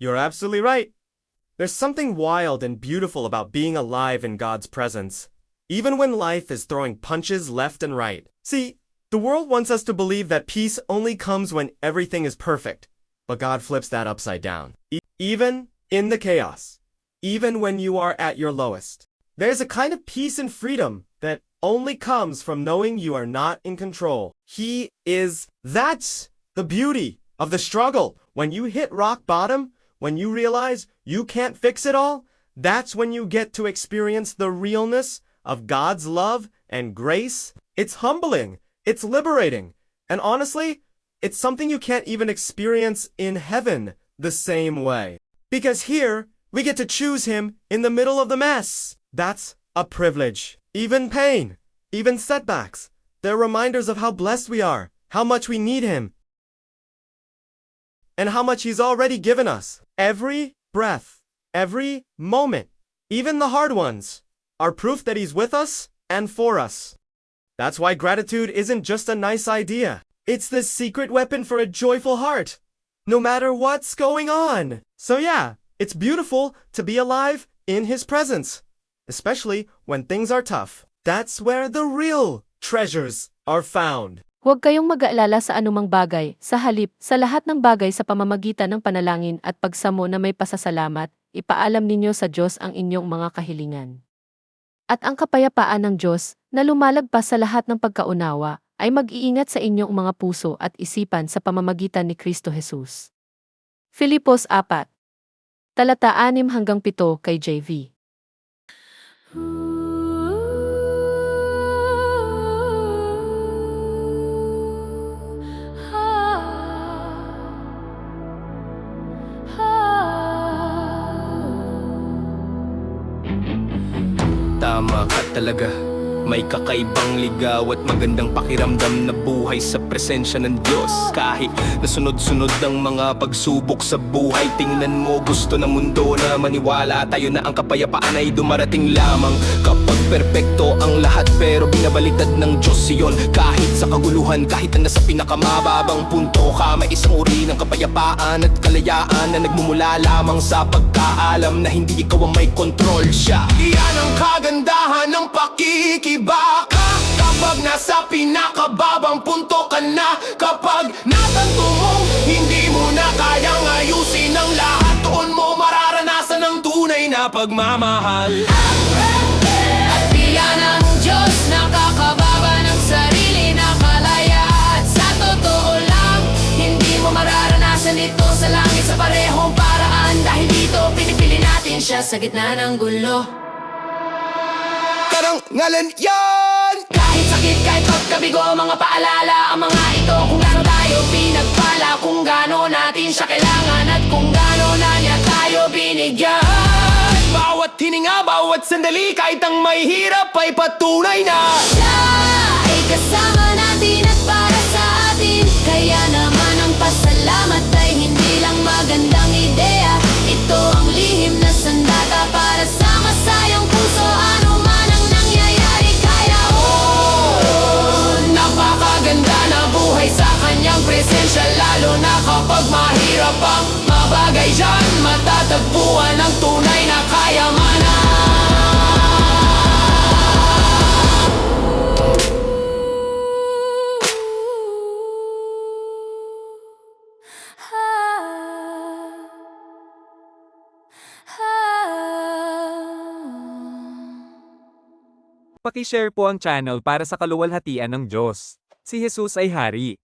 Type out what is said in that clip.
You're absolutely right. There's something wild and beautiful about being alive in God's presence, even when life is throwing punches left and right. See, the world wants us to believe that peace only comes when everything is perfect, but God flips that upside down. E- even in the chaos, even when you are at your lowest, there's a kind of peace and freedom that only comes from knowing you are not in control. He is. That's the beauty of the struggle. When you hit rock bottom, when you realize you can't fix it all, that's when you get to experience the realness of God's love and grace. It's humbling, it's liberating, and honestly, it's something you can't even experience in heaven the same way. Because here, we get to choose Him in the middle of the mess. That's a privilege. Even pain, even setbacks, they're reminders of how blessed we are, how much we need Him, and how much He's already given us. Every breath, every moment, even the hard ones, are proof that He's with us and for us. That's why gratitude isn't just a nice idea. It's the secret weapon for a joyful heart, no matter what's going on. So yeah, it's beautiful to be alive in His presence, especially when things are tough. That's where the real treasures are found. Huwag kayong mag-aalala sa anumang bagay, sa halip, sa lahat ng bagay sa pamamagitan ng panalangin at pagsamo na may pasasalamat, ipaalam ninyo sa Diyos ang inyong mga kahilingan. At ang kapayapaan ng Diyos, na lumalagpas sa lahat ng pagkaunawa, ay mag-iingat sa inyong mga puso at isipan sa pamamagitan ni Kristo Jesus. Filipos 4 Talata 6 hanggang 7 kay JV Tama ka talaga May kakaibang ligaw at magandang pakiramdam na buhay sa presensya ng Diyos. Kahit nasunod-sunod ang mga pagsubok sa buhay Tingnan mo gusto ng mundo na maniwala. Tayo na ang kapayapaan ay dumarating lamang. Kapag perpekto ang lahat pero binabaliktad ng Diyos iyon. Kahit sa kaguluhan, kahit na nasa pinakamababang punto ka May isang uri ng kapayapaan at kalayaan na nagmumula lamang sa pagkaalam na hindi ikaw ang may control. Siya Iyan ang kagandahan ng pakikibaka Kapag nasa pinakababang punto ka na. Kapag natanto mong hindi mo na kayang ayusin ang lahat. Doon mo mararanasan ang tunay na pagmamahal. Iyan ang Diyos Nakakababa ng sarili Nakalaya at sa totoo lang Hindi mo mararanasan ito sa langit Sa parehong paraan. Dahil dito pinipili natin siya Sa gitna ng gulo Karang ngalan yan. Kahit sakit, kahit pagkabigo Mga paalala ang mga ito. Kung gaano tayo pinagpala Kung gaano natin siya kailangan At kung gaano na niya tayo binigyan. Bawat hininga, bawat sandali Kahit ang may hirap ay patunay na. Siya ay kasama natin at para sa atin. Kaya mahirap ang mabagay dyan Matatagpuan ang tunay na kayamanan Pakishare po ang channel para sa kaluwalhatian ng Diyos. Si Jesus ay Hari.